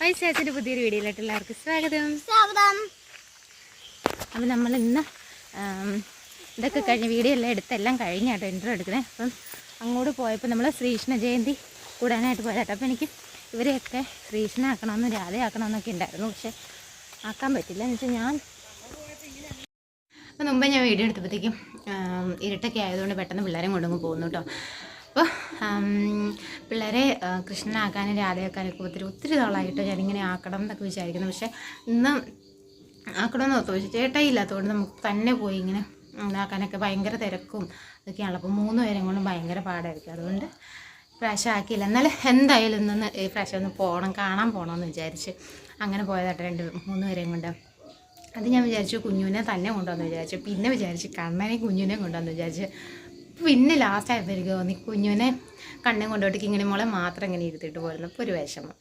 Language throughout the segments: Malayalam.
വൈശാച്ചിന്റെ പുതിയൊരു വീഡിയോയിലോട്ട് എല്ലാവർക്കും സ്വാഗതം. സ്വാഗതം. അപ്പം നമ്മൾ ഇന്ന് ഇതൊക്കെ കഴിഞ്ഞ് വീഡിയോ എല്ലാം എടുത്തെല്ലാം കഴിഞ്ഞാട്ടോ ഇന്റർവ്യൂ എടുക്കുന്നത് അപ്പം അങ്ങോട്ട് പോയപ്പോൾ നമ്മൾ ശ്രീകൃഷ്ണ ജയന്തി കൂടാനായിട്ട് പോയതാട്ടോ അപ്പം എനിക്ക് ഇവരെയൊക്കെ ശ്രീകൃഷ്ണനാക്കണമെന്നും രാധയാക്കണമെന്നൊക്കെ ഉണ്ടായിരുന്നു. പക്ഷേ ആക്കാൻ പറ്റില്ല. എന്ന് വെച്ചാൽ ഞാൻ അപ്പം മുമ്പ് ഞാൻ വീഡിയോ എടുത്തപ്പോഴത്തേക്കും ഇരട്ടൊക്കെ ഇരുട്ടൊക്കെ ആയതുകൊണ്ട് പെട്ടെന്ന് പിള്ളേരെ കൊണ്ടങ്ങ് പോകുന്നു കേട്ടോ. അപ്പോൾ പിള്ളേരെ കൃഷ്ണനാക്കാനും രാധയാക്കാനൊക്കെ ഒത്തിരി ഒത്തിരി നാളായിട്ട് ഞാനിങ്ങനെ ആക്കണം എന്നൊക്കെ വിചാരിക്കുന്നു. പക്ഷേ ഇന്ന് ആക്കണമെന്ന് ഓർത്തു. പക്ഷേ ചേട്ടാ ഇല്ലാത്തതുകൊണ്ട് നമുക്ക് തന്നെ പോയി ഇങ്ങനെ ഉണ്ടാക്കാനൊക്കെ ഭയങ്കര തിരക്കും ഇതൊക്കെയാണല്ലോ. അപ്പോൾ മൂന്ന് പേരും കൊണ്ടും ഭയങ്കര പാടായിരിക്കും. അതുകൊണ്ട് പ്രാവശ്യം ആക്കിയില്ല. എന്നാലും എന്തായാലും ഇന്നൊന്ന് ഈ പ്രാവശ്യം ഒന്ന് പോകണം കാണാൻ പോകണമെന്ന് വിചാരിച്ച് അങ്ങനെ പോയതായിട്ട് രണ്ട് മൂന്ന് പേരെയും കൊണ്ട്. അത് ഞാൻ വിചാരിച്ചു കുഞ്ഞുവിനെ തന്നെ കൊണ്ടുവന്ന് വിചാരിച്ചു. പിന്നെ വിചാരിച്ചു കണ്ണനെയും കുഞ്ഞുവിനെയും കൊണ്ടുവന്ന് വിചാരിച്ചു പിന്നെ ലാസ്റ്റ് ആയപ്പോഴേക്കും തോന്നി കുഞ്ഞുവിനെ കണ്ണും കൊണ്ടോട്ടേക്ക് ഇങ്ങനെ മോളെ മാത്രം ഇങ്ങനെ ഇരുത്തിയിട്ട് പോയിരുന്നു. അപ്പോൾ ഒരു വിഷമം.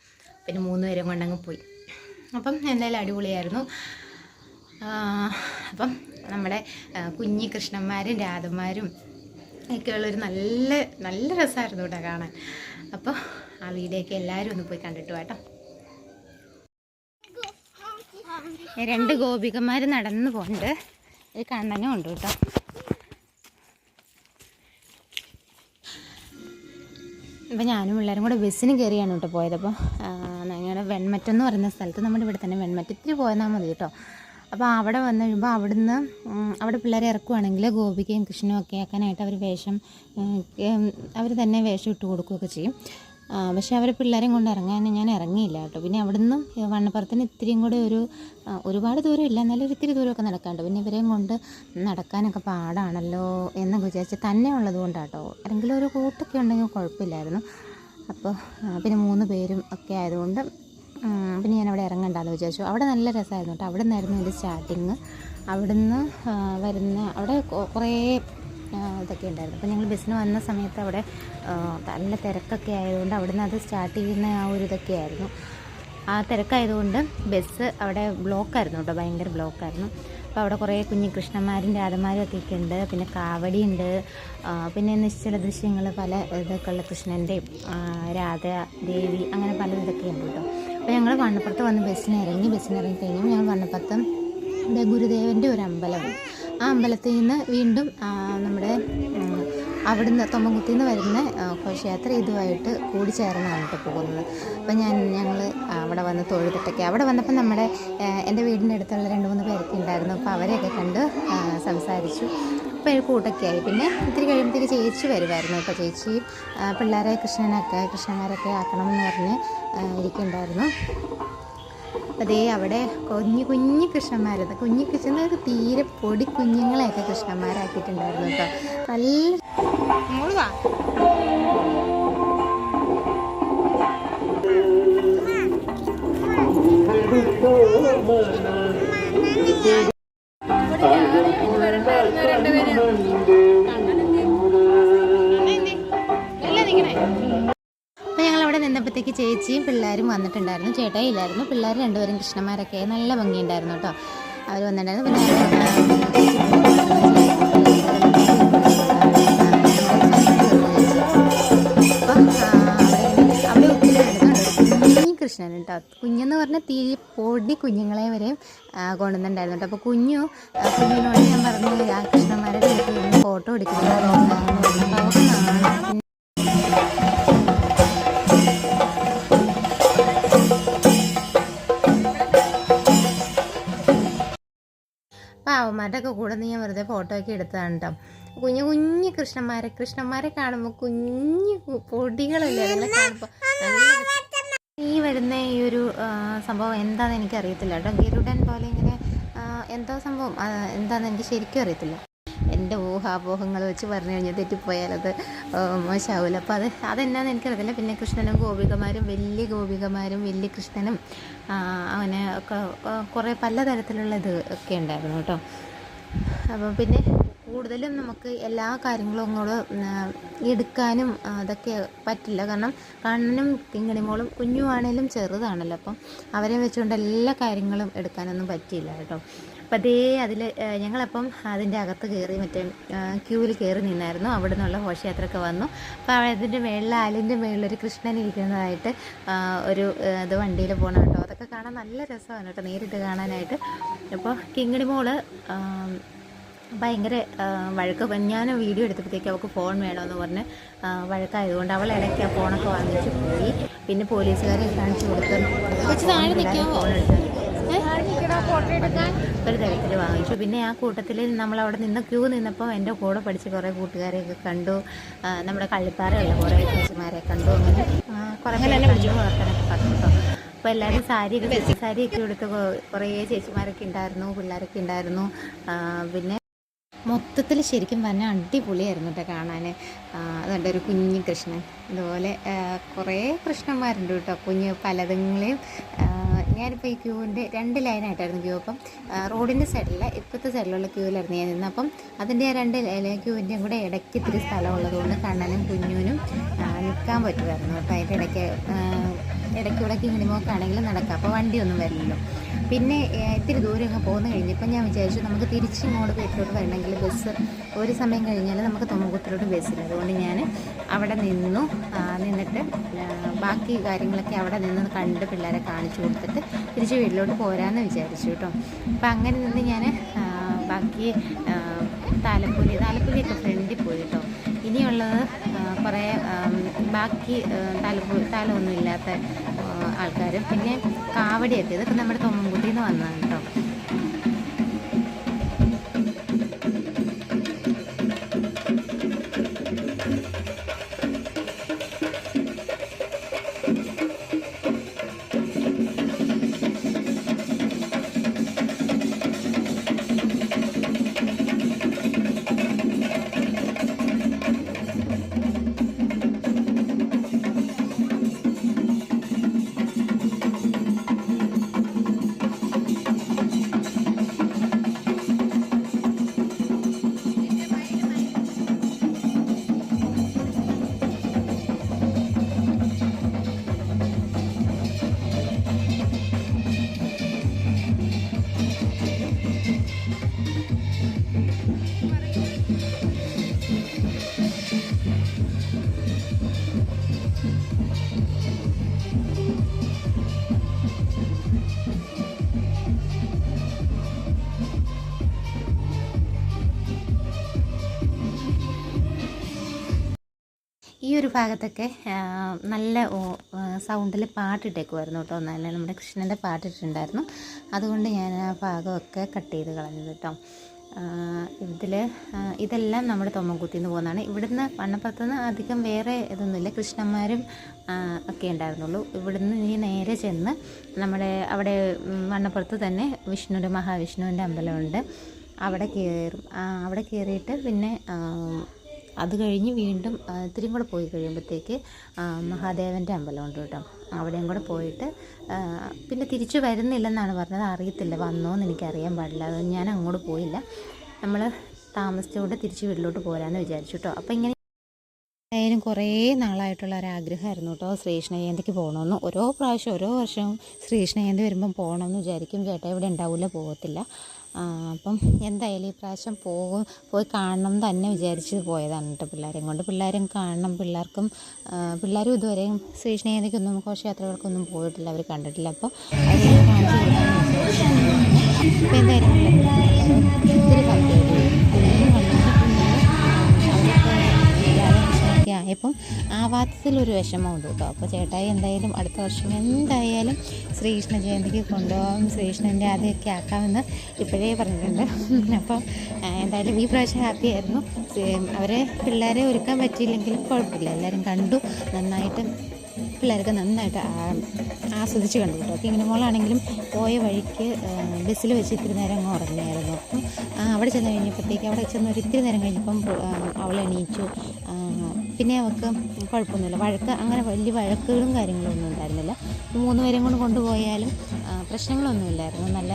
പിന്നെ മൂന്ന് പേരും കൊണ്ടങ്ങ് പോയി. അപ്പം എന്തായാലും അടിപൊളിയായിരുന്നു. അപ്പം നമ്മുടെ കുഞ്ഞി കൃഷ്ണന്മാരും രാധന്മാരും ഒക്കെയുള്ളൊരു നല്ല നല്ല രസമായിരുന്നു കേട്ടോ കാണാൻ. അപ്പോൾ ആ വീഡിയോ ഒക്കെ എല്ലാവരും ഒന്ന് പോയി കണ്ടിട്ട് കേട്ടോ. രണ്ട് ഗോപികന്മാർ നടന്നു പോകുന്നുണ്ട് ഒരു കണ്ണനും ഉണ്ട് കേട്ടോ. ഇപ്പം ഞാനും പിള്ളേരും കൂടെ ബസ്സിന് കയറിയാണ് കേട്ടോ പോയത്. അപ്പോൾ ഞങ്ങളുടെ വെൺമറ്റം എന്ന് പറയുന്ന സ്ഥലത്ത് നമ്മുടെ ഇവിടെ തന്നെ വെൺമറ്റത്തിൽ പോയാൽ മതി കേട്ടോ. അപ്പോൾ അവിടെ വന്നു കഴിയുമ്പോൾ അവിടുന്ന് അവിടെ പിള്ളേരെ ഇറക്കുവാണെങ്കിൽ ഗോപികയും കൃഷ്ണനും ഒക്കെ ആക്കാനായിട്ട് അവർ വേഷം അവർ തന്നെ വേഷം ഇട്ട് കൊടുക്കുകയൊക്കെ ചെയ്യും. പക്ഷേ അവരെ പിള്ളേരെയും കൊണ്ട് ഇറങ്ങാൻ ഞാൻ ഇറങ്ങിയില്ല കേട്ടോ. പിന്നെ അവിടെ നിന്നും വണ്ണപ്പുറത്തിന് ഇത്തിരിയും കൂടെ ഒരു ഒരുപാട് ദൂരം ഇല്ല എന്നാലും ഒരു ഇത്തിരി ദൂരമൊക്കെ നടക്കാണ്ട് പിന്നെ ഇവരെയും കൊണ്ട് നടക്കാനൊക്കെ പാടാണല്ലോ എന്ന് വിചാരിച്ച് തന്നെ ഉള്ളത് കൊണ്ടാട്ടോ. ആരെങ്കിലും ഒരു കൂട്ടൊക്കെ ഉണ്ടെങ്കിൽ കുഴപ്പമില്ലായിരുന്നു. അപ്പോൾ പിന്നെ മൂന്ന് പേരും ഒക്കെ ആയതുകൊണ്ട് പിന്നെ ഞാൻ അവിടെ ഇറങ്ങണ്ടെന്ന് വിചാരിച്ചു. അവിടെ നല്ല രസമായിരുന്നു കേട്ടോ. അവിടെ നിന്നായിരുന്നു എന്റെ സ്റ്റാർട്ടിങ്. അവിടുന്ന് വരുന്ന അവിടെ കുറേ ഇതൊക്കെ ഉണ്ടായിരുന്നു. അപ്പോൾ ഞങ്ങൾ ബസ്സിന് വന്ന സമയത്ത് അവിടെ നല്ല തിരക്കൊക്കെ ആയതുകൊണ്ട് അവിടെ നിന്ന് അത് സ്റ്റാർട്ട് ചെയ്യുന്ന ആ ഒരു ഇതൊക്കെ ആയിരുന്നു. ആ തിരക്കായതുകൊണ്ട് ബസ് അവിടെ ബ്ലോക്കായിരുന്നു കേട്ടോ ഭയങ്കര ബ്ലോക്കായിരുന്നു. അപ്പോൾ അവിടെ കുറേ കുഞ്ഞു കൃഷ്ണന്മാരും രാധമാരും ഒക്കെ ഉണ്ട് പിന്നെ കാവടിയുണ്ട് പിന്നെ നിശ്ചല ദൃശ്യങ്ങൾ പല ഇതൊക്കെയുള്ള കൃഷ്ണന്റെയും രാധ ദേവി അങ്ങനെ പല ഇതൊക്കെ ഉണ്ട് കേട്ടോ. അപ്പോൾ ഞങ്ങൾ വണ്ണപ്പുറത്ത് വന്ന് ബസ്സിന് ഇറങ്ങി ബസ്സിന് ഇറങ്ങി കഴിഞ്ഞപ്പോൾ ഞങ്ങൾ വണ്ണപ്പുറത്ത് ഗുരുദേവന്റെ ഒരു അമ്പലവും ആ അമ്പലത്തിൽ നിന്ന് വീണ്ടും നമ്മുടെ അവിടുന്ന് തൊമ്മൻകുത്തിൽ നിന്ന് വരുന്ന ഘോഷയാത്ര ഇതുമായിട്ട് കൂടിച്ചേർന്നാണ് കേട്ടോ പോകുന്നത്. അപ്പം ഞാൻ ഞങ്ങൾ അവിടെ വന്ന് തൊഴുതിട്ടൊക്കെ അവിടെ വന്നപ്പോൾ നമ്മുടെ എന്റെ വീടിന്റെ അടുത്തുള്ള രണ്ട് മൂന്ന് പേരൊക്കെ ഉണ്ടായിരുന്നു. അപ്പോൾ അവരെയൊക്കെ കണ്ട് സംസാരിച്ചു. അപ്പോൾ ഒരു കൂട്ടൊക്കെ ആയി. പിന്നെ ഇത്തിരി കഴിയുമ്പോഴത്തേക്ക് ചേച്ചി വരുമായിരുന്നു അപ്പോൾ ചേച്ചി പിള്ളേരെ കൃഷ്ണനൊക്കെ കൃഷ്ണന്മാരൊക്കെ ആക്കണം എന്ന് പറഞ്ഞ് ഇരിക്കുന്നുണ്ടായിരുന്നു. അതേ അവിടെ കുഞ്ഞു കുഞ്ഞു കൃഷ്ണന്മാരത് കുഞ്ഞു കൃഷ്ണന്മാർ തീരെ പൊടി കുഞ്ഞുങ്ങളെയൊക്കെ കൃഷ്ണന്മാരാക്കിയിട്ടുണ്ടായിരുന്നു കേട്ടോ. നല്ല അവിടെ നിന്നപ്പോഴത്തേക്ക് ചേച്ചിയും പിള്ളേരും വന്നിട്ടുണ്ടായിരുന്നു. ചേട്ടായി ഇല്ലായിരുന്നു. പിള്ളേർ രണ്ടുപേരും കൃഷ്ണന്മാരൊക്കെ നല്ല ഭംഗിയുണ്ടായിരുന്നു കേട്ടോ. അവർ വന്നിട്ടുണ്ടായിരുന്നു. പിന്നെ കൃഷ്ണൻ കേട്ടോ. കുഞ്ഞെന്ന് പറഞ്ഞാൽ തീരെ പൊടി കുഞ്ഞുങ്ങളെ വരെ കൊണ്ടുവന്നിട്ടുണ്ടായിരുന്നു അപ്പോൾ കുഞ്ഞു കുഞ്ഞിനോട് ഞാൻ പറഞ്ഞു കൃഷ്ണന്മാരുടെ ഫോട്ടോ എടുക്കുന്നു അപ്പോൾ അവർക്ക് അവന്മാരുടെയൊക്കെ കൂടെ നിന്ന് ഞാൻ വെറുതെ ഫോട്ടോ ഒക്കെ എടുത്തതാണ് കേട്ടോ കുഞ്ഞു കുഞ്ഞു കൃഷ്ണന്മാരെ കൃഷ്ണന്മാരെ കാണുമ്പോൾ കുഞ്ഞു പൊടികളല്ലേ അതിനെ കാണുമ്പോൾ ഈ വരുന്ന ഈ ഒരു സംഭവം എന്താണെന്ന് എനിക്കറിയത്തില്ല കേട്ടോ ഗരുഡൻ പോലെ ഇങ്ങനെ എന്തോ സംഭവം എന്താണെന്ന് എനിക്ക് ശരിക്കും അറിയത്തില്ല. എന്റെ ഊഹാപോഹങ്ങൾ വെച്ച് പറഞ്ഞു കഴിഞ്ഞാൽ ആ, മോശമാവില്ല. അപ്പോൾ അത് അതെന്നാന്ന് എനിക്കറിയത്തില്ല. പിന്നെ കൃഷ്ണനും ഗോപികമാരും വലിയ ഗോപികമാരും വലിയ കൃഷ്ണനും അങ്ങനെ കുറേ പലതരത്തിലുള്ള ഇത് ഒക്കെ ഉണ്ടായിരുന്നു കേട്ടോ. അപ്പം പിന്നെ കൂടുതലും നമുക്ക് എല്ലാ കാര്യങ്ങളും അങ്ങോട്ട് എടുക്കാനും അതൊക്കെ പറ്റില്ല. കാരണം കണ്ണനും കിങ്ങിണിമോളും കുഞ്ഞുവാണേലും ചെറുതാണല്ലോ. അപ്പം അവരെ വെച്ചുകൊണ്ട് എല്ലാ കാര്യങ്ങളും എടുക്കാനൊന്നും പറ്റിയില്ല കേട്ടോ. അപ്പം അതേ അതിൽ ഞങ്ങളപ്പം അതിന്റെ അകത്ത് കയറി മറ്റേ ക്യൂവിൽ കയറി നിന്നായിരുന്നു. അവിടെ നിന്നുള്ള ഘോഷയാത്രയൊക്കെ വന്നു. അപ്പോൾ അതിന്റെ മേളിൽ ആലിന്റെ മേളിലൊരു കൃഷ്ണൻ ഇരിക്കുന്നതായിട്ട് ഒരു ഇത് വണ്ടിയിൽ പോകണം കേട്ടോ അതൊക്കെ കാണാൻ നല്ല രസമാണ് കേട്ടോ നേരിട്ട് കാണാനായിട്ട്. അപ്പോൾ കിങ്ങിണി മോൾ ഭയങ്കര വഴക്ക് ഞാൻ വീഡിയോ എടുത്തപ്പോഴത്തേക്ക് അവൾക്ക് ഫോൺ വേണമെന്ന് പറഞ്ഞ് വഴക്കായതുകൊണ്ട് അവൾ ഇടയ്ക്ക് ആ ഫോണൊക്കെ വാങ്ങിച്ച് പോയി. പിന്നെ പോലീസുകാരെ കാണിച്ചു കൊടുത്തു ഫോൺ എടുത്ത് ഒരു തരത്തിൽ വാങ്ങിച്ചു. പിന്നെ ആ കൂട്ടത്തിൽ നമ്മൾ അവിടെ നിന്ന് ക്യൂ നിന്നപ്പോൾ എന്റെ കൂടെ പഠിച്ച കുറേ കൂട്ടുകാരെയൊക്കെ കണ്ടു. നമ്മുടെ കള്ളിപ്പാറയുള്ള കുറേ ചേച്ചിമാരെ കണ്ടു. അങ്ങനെ കുറേ കണ്ടു. വളർത്താനൊക്കെ പറഞ്ഞു കേട്ടോ അപ്പോൾ എല്ലാവരും സാരിയൊക്കെ ചേച്ചി സാരിയൊക്കെ എടുത്ത് കുറേ ചേച്ചിമാരൊക്കെ ഉണ്ടായിരുന്നു പിള്ളേരൊക്കെ ഉണ്ടായിരുന്നു. പിന്നെ മൊത്തത്തിൽ ശരിക്കും പറഞ്ഞാൽ അടിപൊളിയായിരുന്നു കേട്ടോ കാണാൻ അതുകൊണ്ട് ഒരു കുഞ്ഞു കൃഷ്ണൻ. ഇതുപോലെ കുറേ കൃഷ്ണന്മാരുണ്ട് കേട്ടോ കുഞ്ഞ് പലതുങ്ങളെയും ഞാനിപ്പോൾ ഈ ക്യൂവിന്റെ രണ്ട് ലൈനായിട്ടായിരുന്നു ക്യൂ. അപ്പം റോഡിന്റെ സൈഡിലല്ല ഇപ്പോഴത്തെ സൈഡിലുള്ള ക്യൂവിലായിരുന്നു ഞാൻ നിന്ന് അപ്പം അതിന്റെ ആ രണ്ട് ക്യൂവിന്റെയും കൂടെ ഇടയ്ക്ക് ഇത്തിരി സ്ഥലമുള്ളതുകൊണ്ട് കണ്ണനും കുഞ്ഞുവിനും നിൽക്കാൻ പറ്റുമായിരുന്നു. അപ്പോൾ അതിന്റെ ഇടയ്ക്ക് ഇടയ്ക്കൂടെ കിങ്ങിണിമോക്കാണെങ്കിലും നടക്കാം. അപ്പോൾ വണ്ടിയൊന്നും വരില്ലല്ലോ. പിന്നെ ഇത്തിരി ദൂരം അങ്ങ് പോന്നു കഴിഞ്ഞപ്പോൾ ഞാൻ വിചാരിച്ചു നമുക്ക് തിരിച്ച് ഇങ്ങോട്ട് വീട്ടിലോട്ട് വരണമെങ്കിൽ ബസ് ഒരു സമയം കഴിഞ്ഞാൽ നമുക്ക് തൊമ്മകുത്തിലോട്ട് ബസ്സില്ല അതുകൊണ്ട് ഞാൻ അവിടെ നിന്നു. നിന്നിട്ട് ബാക്കി കാര്യങ്ങളൊക്കെ അവിടെ നിന്ന് കണ്ട് പിള്ളേരെ കാണിച്ചു കൊടുത്തിട്ട് തിരിച്ച് വീട്ടിലോട്ട് പോരാമെന്ന് വിചാരിച്ചു കേട്ടോ. അപ്പം അങ്ങനെ നിന്ന് ഞാൻ ബാക്കി താലപ്പൊലി താലപ്പൊലിയൊക്കെ ഫ്രണ്ടിൽ പോയി കേട്ടോ. ഇനിയുള്ളത് കുറേ ബാക്കി തലപ്പ് തലമൊന്നും ഇല്ലാത്ത ആൾക്കാരും. പിന്നെ കാവടിയൊക്കെ ഇതൊക്കെ നമ്മുടെ തൊമ്മൻകുട്ടിയിൽ നിന്ന് വന്നതാണ് കേട്ടോ. ഒരു ഭാഗത്തൊക്കെ നല്ല സൗണ്ടിൽ പാട്ടിട്ടേക്കുമായിരുന്നു കേട്ടോ. നല്ല നമ്മുടെ കൃഷ്ണന്റെ പാട്ടിട്ടുണ്ടായിരുന്നു അതുകൊണ്ട് ഞാൻ ആ ഭാഗമൊക്കെ കട്ട് ചെയ്ത് കളഞ്ഞത് കേട്ടോ. ഇതിൽ ഇതെല്ലാം നമ്മുടെ തൊമ്മൻകുത്തിയിൽ നിന്ന് പോകുന്നതാണ്. ഇവിടുന്ന് വണ്ണപ്പുറത്ത് നിന്ന് അധികം വേറെ ഇതൊന്നുമില്ല. കൃഷ്ണന്മാരും ഒക്കെ ഉണ്ടായിരുന്നുള്ളൂ. ഇവിടുന്ന് ഇനി നേരെ ചെന്ന് നമ്മുടെ അവിടെ വണ്ണപ്പുറത്ത് തന്നെ വിഷ്ണുവിന്റെ മഹാവിഷ്ണുവിന്റെ അമ്പലമുണ്ട്. അവിടെ കയറും അവിടെ കയറിയിട്ട് പിന്നെ അത് കഴിഞ്ഞ് വീണ്ടും ഇത്തിരിയും കൂടെ പോയി കഴിയുമ്പോഴത്തേക്ക് മഹാദേവന്റെ അമ്പലമുണ്ട് കേട്ടോ. അവിടെയും കൂടെ പോയിട്ട് പിന്നെ തിരിച്ചു വരുന്നില്ലെന്നാണ് പറഞ്ഞത്. അറിയത്തില്ല വന്നോന്ന് എനിക്കറിയാൻ പാടില്ല. അത് ഞാൻ അങ്ങോട്ട് പോയില്ല. നമ്മൾ താമസിച്ചുകൊണ്ട് തിരിച്ച് വീട്ടിലോട്ട് പോരാമെന്ന് വിചാരിച്ചു കേട്ടോ. അപ്പോൾ ഇങ്ങനെ ആയാലും കുറേ നാളായിട്ടുള്ള ഒരാഗ്രഹമായിരുന്നു കേട്ടോ ശ്രീകൃഷ്ണജയന്തിക്ക് പോകണമെന്ന്. ഓരോ പ്രാവശ്യം ഓരോ വർഷവും ശ്രീകൃഷ്ണജയന്തി വരുമ്പം പോകണമെന്ന് വിചാരിക്കും. ചേട്ടാ ഇവിടെ ഉണ്ടാവില്ല പോകത്തില്ല. അപ്പം എന്തായാലും ഈ പ്രാവശ്യം പോകും പോയി കാണണം തന്നെ വിചാരിച്ച് പോയതാണ് കേട്ടോ പിള്ളേരെയും കൊണ്ട്. പിള്ളേരും കാണണം പിള്ളേർക്കും പിള്ളേരും ഇതുവരെയും ശ്രീകൃഷ്ണജയന്തിക്കൊന്നും ഘോഷയാത്രകൾക്കൊന്നും പോയിട്ടില്ല അവർ കണ്ടിട്ടില്ല. അപ്പോൾ അപ്പോൾ എന്തായാലും ആയപ്പം ആവാത്തതിലൊരു വിഷമമുണ്ട് കേട്ടോ. അപ്പോൾ ചേട്ടായി എന്തായാലും അടുത്ത വർഷം എന്തായാലും ശ്രീകൃഷ്ണ ജയന്തിക്ക് കൊണ്ടുപോകാം. ശ്രീകൃഷ്ണന്റെ ആദ്യമൊക്കെ ആക്കാമെന്ന് ഇപ്പോഴേ പറഞ്ഞിട്ടുണ്ട്. അപ്പം എന്തായാലും ഈ പ്രാവശ്യം ഹാപ്പി ആയിരുന്നു. അവരെ പിള്ളേരെ ഒരുക്കാൻ പറ്റിയില്ലെങ്കിലും കുഴപ്പമില്ല. എല്ലാവരും കണ്ടു നന്നായിട്ട് പിള്ളേർക്ക് നന്നായിട്ട് ആസ്വദിച്ച് കണ്ടു കേട്ടോ. അപ്പോൾ ഇങ്ങനെ മോളാണെങ്കിലും പോയ വഴിക്ക് ബസ്സിൽ വെച്ച് ഇത്തിരി നേരം അങ്ങ് ഉറങ്ങിയായിരുന്നു അപ്പം അവിടെ ചെന്ന് കഴിഞ്ഞപ്പോഴത്തേക്ക് അവിടെ ചെന്ന് ഒരു ഇത്തിരി നേരം കഴിഞ്ഞപ്പം അവളെ എണീച്ചു. പിന്നെ അവൾക്ക് കുഴപ്പമൊന്നുമില്ല. വഴക്ക് അങ്ങനെ വലിയ വഴക്കുകളും കാര്യങ്ങളും ഒന്നും ഉണ്ടായിരുന്നില്ല മൂന്ന് പേരും കൊണ്ട് കൊണ്ടുപോയാലും പ്രശ്നങ്ങളൊന്നുമില്ലായിരുന്നു. നല്ല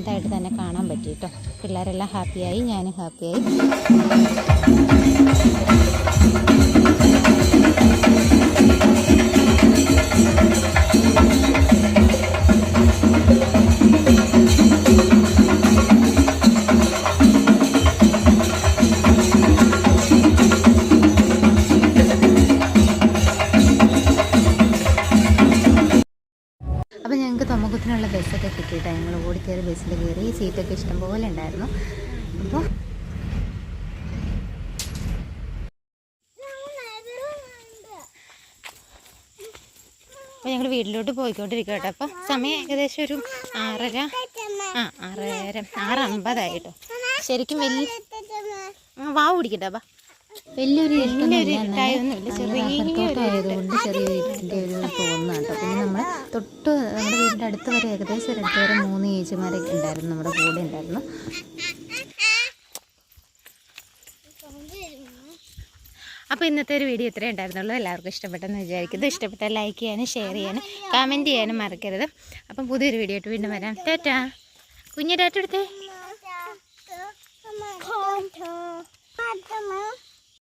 ഇതായിട്ട് തന്നെ കാണാൻ പറ്റി കേട്ടോ. പിള്ളേരെല്ലാം ഹാപ്പിയായി ഞാനും ഹാപ്പിയായി. അപ്പോൾ ബസ്സൊക്കെ കിട്ടിയിട്ടാണ് ഞങ്ങൾ ഓടിക്കയറി ബസ്സിൽ കയറി സീറ്റൊക്കെ ഇഷ്ടം പോലെ ഉണ്ടായിരുന്നു. അപ്പോൾ അപ്പോൾ ഞങ്ങൾ വീട്ടിലോട്ട് പോയിക്കൊണ്ടിരിക്കുക കേട്ടോ. അപ്പോൾ സമയം ഏകദേശം ഒരു ആറര ആ ആറര ആറ് അമ്പതായിട്ടോ ശരിക്കും വലിയ വാവ് പിടിക്കട്ടെ അപ്പം വലിയൊരു ഇരുട്ടായൊന്നുമില്ല. ചെറിയൊരു ആയതുകൊണ്ട് ഇരുട്ടിന്റെ ഒരു തോന്നുന്നുണ്ട് കേട്ടോ. പിന്നെ നമ്മൾ തൊട്ട് നമ്മുടെ വീടിന്റെ അടുത്ത് വരെ ഏകദേശം അടുത്ത് വരെ മൂന്ന് ഏജിമാരൊക്കെ ഉണ്ടായിരുന്നു നമ്മുടെ കൂടെ ഉണ്ടായിരുന്നു അപ്പോൾ ഇന്നത്തെ ഒരു വീഡിയോ ഇത്രേ ഉണ്ടായിരുന്നുള്ളൂ എല്ലാവർക്കും ഇഷ്ടപ്പെട്ടെന്ന് വിചാരിക്കുന്നു ഇഷ്ടപ്പെട്ടാൽ ലൈക്ക് ചെയ്യാനും ഷെയർ ചെയ്യാനും കമന്റ് ചെയ്യാനും മറക്കരുത് അപ്പം പുതിയൊരു വീഡിയോ ആയിട്ട് വീണ്ടും വരാം ടാറ്റാ കുഞ്ഞിടാട്ടെടുത്തേ.